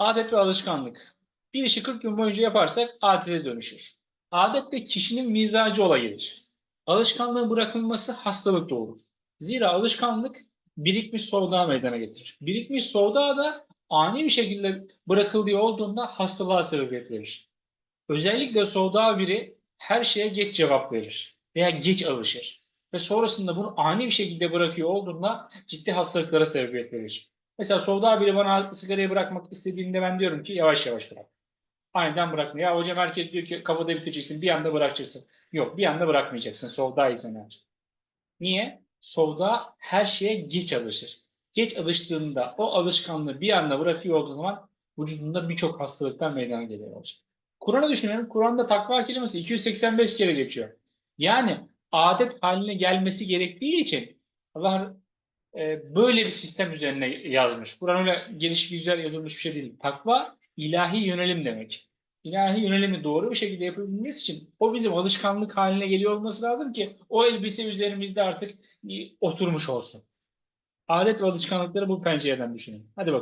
Adet ve alışkanlık. Bir işi 40 gün boyunca yaparsak adete dönüşür. Adet de kişinin mizacı olayıdır. Alışkanlığın bırakılması hastalık doğurur. Zira alışkanlık birikmiş soğudağı meydana getirir. Birikmiş soğudağı da ani bir şekilde bırakıldığı olduğunda hastalığa sebebiyet verir. Özellikle soğudağı biri her şeye geç cevap verir veya geç alışır. Ve sonrasında bunu ani bir şekilde bırakıyor olduğunda ciddi hastalıklara sebebiyet verir. Mesela soğudağı biri bana sigarayı bırakmak istediğinde ben diyorum ki yavaş yavaş bırak. Aniden bırakma. Ya hocam herkes diyor ki kafada bitireceksin bir anda bırakacaksın. Yok bir anda bırakmayacaksın. Soğudağı isen eğer. Niye? Soğudağı her şeye geç alışır. Geç alıştığında o alışkanlığı bir anda bırakıyor olduğu zaman vücudunda birçok hastalıktan meydana geliyor olacak. Kur'an'ı düşünelim. Kur'an'da takva kelimesi 285 kere geçiyor. Yani adet haline gelmesi gerektiği için Allah e, böyle bir sistem üzerine yazmış. Kur'an öyle geniş güzel yazılmış bir şey değil. Takva ilahi yönelim demek. İlahi yönelimi doğru bir şekilde yapabilmemiz için o bizim alışkanlık haline geliyor olması lazım ki o elbise üzerimizde artık oturmuş olsun. Adet ve alışkanlıkları bu pencereden düşünün. Hadi bakalım.